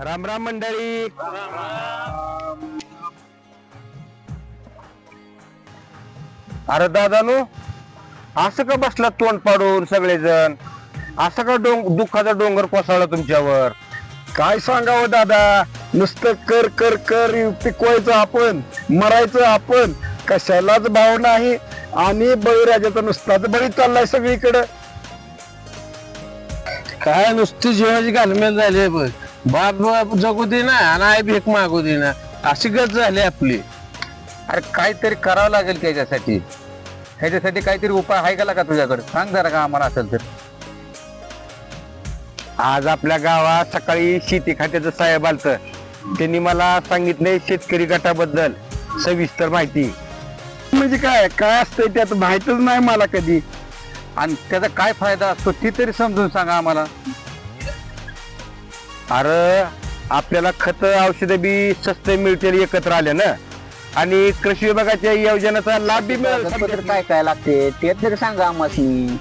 राम राम मंडळी. अरे दादानू असं का बसला तोंड पाडून सगळेजण? असं का डोंग दुःखाचा डोंगर कोसळला तुमच्यावर? काय सांगावं दादा? नुसतं कर कर कर पिकवायचं आपण मरायचं आपण. कशालाच भाव नाही. आणि बळीराजाचा नुसताच बळी चाललाय सगळीकडे. काय नुसती जीवाची घालमेल झाली बघ. बाप बाप जगू दे ना आणि आई भीक मागू दे ना. अशी गत झाली आपली. अरे काहीतरी करावं लागेल त्याच्यासाठी ह्याच्यासाठी काहीतरी उपाय आहे का का तुझ्याकडे? सांग जरा का आम्हाला असेल तर. आज आपल्या गावात सकाळी शेती खात्याचं साहेब आलत. त्यांनी मला सांगितलंय शेतकरी गटाबद्दल सविस्तर माहिती. म्हणजे काय काय असतंय त्यात माहितच नाही मला कधी. आणि त्याचा काय फायदा असतो ती तरी समजून सांगा आम्हाला. अरे आपल्याला खत औषधं बी स्वस्त मिळतील एकत्र आले ना. आणि कृषी विभागाच्या योजनेचा लाभ बी मिळेल काय काय लागते ते तरी सांगा आम्हाला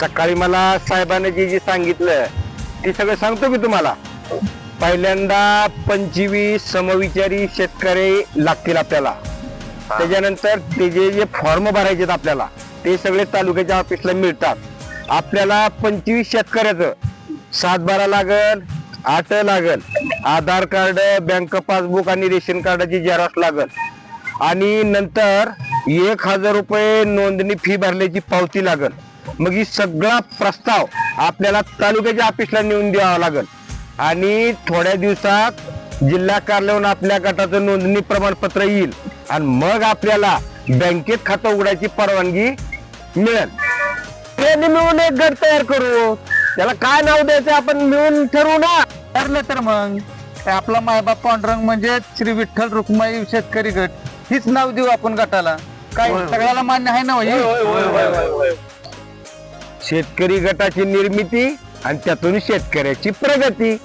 सकाळी मला साहेबांनी जे जे सांगितलं ते सगळं सांगतो मी तुम्हाला. पहिल्यांदा पंचवीस समविचारी शेतकरी लागतील आपल्याला. त्याच्यानंतर ते जे जे फॉर्म भरायचे आहेत आपल्याला ते सगळे तालुक्याच्या ऑफिसला मिळतात. आपल्याला पंचवीस शेतकऱ्याचं सातबारा लागल आठ लागल. आधार कार्ड बँक पासबुक आणि रेशन कार्डाची झेरॉक्स लागल. आणि नंतर एक हजार रुपये नोंदणी फी भरल्याची पावती लागल. मग ही सगळा प्रस्ताव आपल्याला तालुक्याच्या ऑफिसला नेऊन द्यावा लागल. आणि थोड्या दिवसात जिल्हा कार्यालयाहून आपल्या गटाचं नोंदणी प्रमाणपत्र येईल. आणि मग आपल्याला बँकेत खातं उघडायची परवानगी मिळेल. त्यांनी मिळून एक गट तयार करू. त्याला काय नाव द्यायचं आपण मिळून ठरवू ना. ठरलं तर मग. काय आपला मायबाप पांडुरंग म्हणजे श्री विठ्ठल रुक्माई शेतकरी गट. हीच नाव देऊ आपण गटाला. काय सगळ्याला मान्य आहे ना हो हे? शेतकरी गटाची निर्मिती आणि त्यातून शेतकऱ्याची प्रगती.